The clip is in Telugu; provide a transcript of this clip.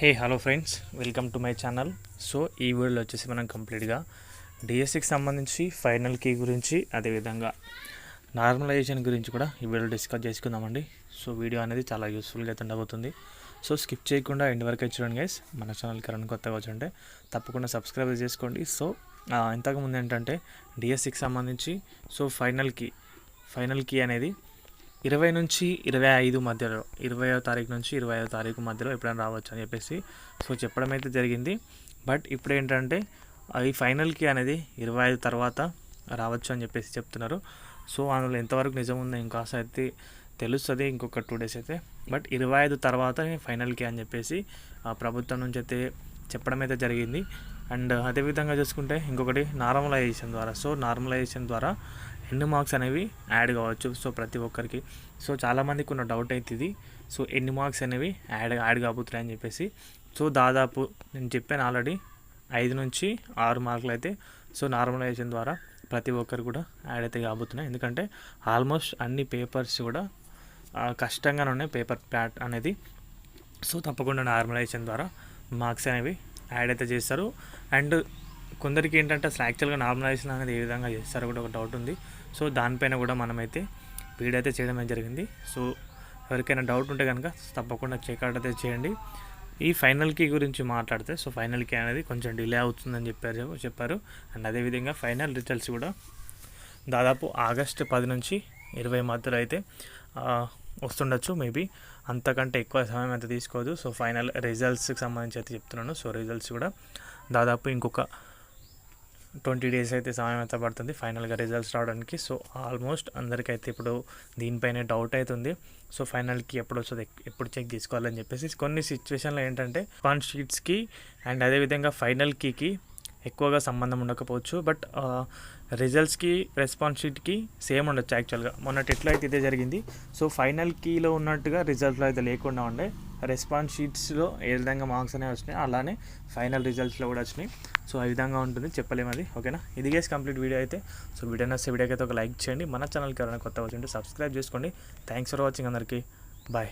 Hey hello friends welcome to my channel so ఈ వీడియోలో వచ్చేసి మనం కంప్లీట్గా డిఎస్సికి సంబంధించి ఫైనల్ కీ గురించి అదేవిధంగా నార్మలైజేషన్ గురించి కూడా ఈ వీడియో డిస్కస్ చేసుకుందామండి. సో వీడియో అనేది చాలా యూస్ఫుల్గా అయితే ఉండబోతుంది. సో స్కిప్ చేయకుండా ఎండ్ వరకు చూడండి గైస్ మన ఛానల్ కరెంట్ కొత్తగా వచ్చుంటే తప్పకుండా సబ్స్క్రైబ్ చేసుకోండి. సో ఇంతకుముందు ఏంటంటే డిఎస్సికి సంబంధించి so final key final key అనేది ఇరవై నుంచి ఇరవై ఐదు మధ్యలో ఇరవయో తారీఖు నుంచి ఇరవై ఐదో తారీఖు మధ్యలో ఎప్పుడైనా రావచ్చు అని చెప్పేసి సో చెప్పడం అయితే జరిగింది. బట్ ఇప్పుడు ఏంటంటే అది ఫైనల్కి అనేది ఇరవై ఐదు తర్వాత రావచ్చు అని చెప్పేసి చెప్తున్నారు. సో అందులో ఎంతవరకు నిజం ఉందో ఇంకాస్త అయితే తెలుస్తుంది ఇంకొక టూ డేస్ అయితే. బట్ ఇరవై ఐదు తర్వాత ఫైనల్కి అని చెప్పేసి ఆ ప్రభుత్వం నుంచి అయితే చెప్పడం అయితే జరిగింది. అండ్ అదేవిధంగా చూసుకుంటే ఇంకొకటి నార్మలైజేషన్ ద్వారా సో నార్మలైజేషన్ ద్వారా ఎన్ని మార్క్స్ అనేవి యాడ్ కావచ్చు. సో ప్రతి ఒక్కరికి. సో చాలామందికి ఉన్న డౌట్ అయితే ఇది సో ఎన్ని మార్క్స్ అనేవి యాడ్ యాడ్ కాబోతున్నాయి అని చెప్పేసి. సో దాదాపు నేను చెప్పాను ఆల్రెడీ ఐదు నుంచి ఆరు మార్కులు అయితే. సో నార్మలైజేషన్ ద్వారా ప్రతి ఒక్కరు కూడా యాడ్ అయితే కాబోతున్నాయి. ఎందుకంటే ఆల్మోస్ట్ అన్ని పేపర్స్ కూడా కష్టంగానే ఉన్నాయి పేపర్ ప్యాట్ అనేది. సో తప్పకుండా నార్మలైజేషన్ ద్వారా మార్క్స్ అనేవి యాడ్ అయితే చేస్తారు. అండ్ కొందరికి ఏంటంటే అసలు యాక్చువల్గా నార్మలైజేషన్ అనేది ఏ విధంగా చేస్తారో కూడా ఒక డౌట్ ఉంది. సో దానిపైన కూడా మనమైతే వీడియో అయితే చేయడం జరిగింది. సో ఎవరికైనా డౌట్ ఉంటే కనుక తప్పకుండా చెక్అవుట్ అయితే చేయండి. ఈ ఫైనల్ కీ గురించి మాట్లాడితే సో ఫైనల్ కీ అనేది కొంచెం డిలే అవుతుందని చెప్పారు చెప్పారు. అండ్ అదేవిధంగా ఫైనల్ రిజల్ట్స్ కూడా దాదాపు ఆగస్ట్ పది నుంచి ఇరవై మధ్యలో అయితే వస్తుండొచ్చు. మేబీ అంతకంటే ఎక్కువ సమయం అయితే తీసుకోవద్దు సో ఫైనల్ రిజల్ట్స్కి సంబంధించి అయితే చెప్తున్నాను. సో రిజల్ట్స్ కూడా దాదాపు ఇంకొక ట్వంటీ డేస్ అయితే సమయం అయితే పడుతుంది. ఫైనల్గా రిజల్ట్స్ రావడానికి. సో ఆల్మోస్ట్ అందరికైతే ఇప్పుడు దీనిపైనే డౌట్ అవుతుంది సో ఫైనల్కి ఎప్పుడు వస్తుంది ఎప్పుడు చెక్ తీసుకోవాలని చెప్పేసి కొన్ని సిచ్యువేషన్లో ఏంటంటే ఫన్ షీట్స్కి అండ్ అదేవిధంగా ఫైనల్ కీకి ఎక్కువగా సంబంధం ఉండకపోవచ్చు. బట్ రిజల్ట్స్కి రెస్పాన్స్ షీట్కి సేమ్ ఉండొచ్చు యాక్చువల్గా. మొన్నటి ఎట్లా అయితే ఇదే జరిగింది సో ఫైనల్ కీలో ఉన్నట్టుగా రిజల్ట్లో అయితే లేకుండా ఉండే. రెస్పాన్స్ షీట్స్లో ఏ విధంగా మార్క్స్ అనేవి వచ్చినాయి అలానే ఫైనల్ రిజల్ట్స్లో కూడా వచ్చినాయి. సో ఆ విధంగా ఉంటుంది చెప్పలేము అది ఓకేనా? ఇది గేస్ కంప్లీట్ వీడియో అయితే. సో వీడియో నచ్చే వీడియోకి అయితే ఒక లైక్ చేయండి. మన ఛానల్కి ఎవరైనా కొత్త వచ్చింటే సబ్స్క్రైబ్ చేసుకోండి. థ్యాంక్స్ ఫర్ వాచింగ్ అందరికీ. బాయ్